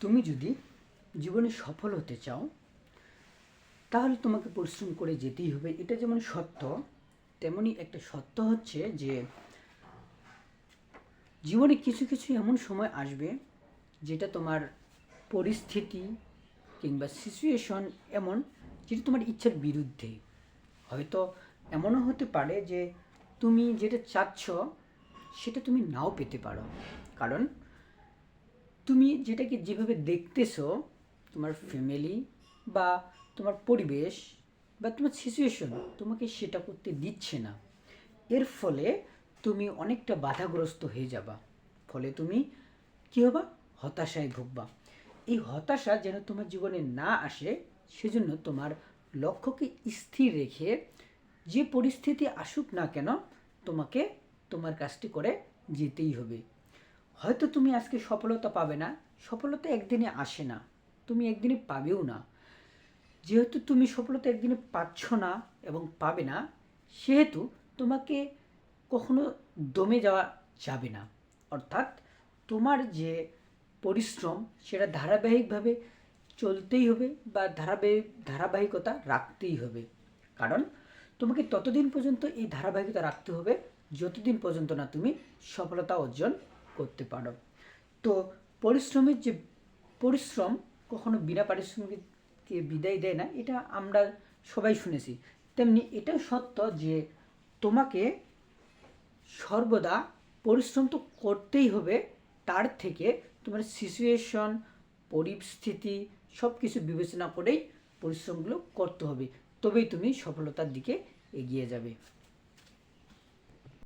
তুমি যদি জীবনে সফল হতে চাও, তাহলে তোমাকে পরিশ্রম করে যেতেই হবে। এটা যেমন সত্য, তেমনি একটা সত্য হচ্ছে যে জীবনে কিছু কিছু এমন সময় আসবে যেটা তোমার পরিস্থিতি কিংবা সিচুয়েশন এমন যেটা তোমার ইচ্ছার বিরুদ্ধে। হয়তো এমনও হতে পারে যে তুমি যেটা চাচ্ছ, সেটা তুমি নাও পেতে পারো। কারণ তুমি যেটাকে যেভাবে দেখতেছো, তোমার ফ্যামিলি বা তোমার পরিবেশ বা তোমার সিচুয়েশন তোমাকে সেটা করতে দিচ্ছে না। এর ফলে তুমি অনেকটা বাধাগ্রস্ত হয়ে যাবা। ফলে তুমি কী হবা? হতাশায় ভুগবা। এই হতাশা যেন তোমার জীবনে না আসে, সেজন্য তোমার লক্ষ্যকে স্থির রেখে যে পরিস্থিতি আসুক না কেন, তোমাকে তোমার কাজটি করে যেতেই হবে। হয়তো তুমি আজকে সফলতা পাবে না। সফলতা একদিনে আসে না। তুমি একদিনে পাবেও না। যেহেতু তুমি সফলতা একদিনে পাচ্ছ না এবং পাবে না, সেহেতু তোমাকে কখনো দমে যাওয়া যাবে না। অর্থাৎ তোমার যে পরিশ্রম, সেটা ধারাবাহিকভাবে চলতেই হবে বা ধারাবাহিক ধারাবাহিকতা রাখতেই হবে। কারণ তোমাকে ততদিন পর্যন্ত এই ধারাবাহিকতা রাখতে হবে, যতদিন পর্যন্ত না তুমি সফলতা অর্জন করতে পারো। তো পরিশ্রমের যে পরিশ্রম কখনো বিনা পারিশ্রমিককে বিদায় দেয় না, এটা আমরা সবাই শুনেছি। তেমনি এটাও সত্য যে তোমাকে সর্বদা পরিশ্রম তো করতেই হবে, তার থেকে তোমার সিচুয়েশন পরিস্থিতি সব কিছু বিবেচনা করেই পরিশ্রমগুলো করতে হবে। তবেই তুমি সফলতার দিকে এগিয়ে যাবে।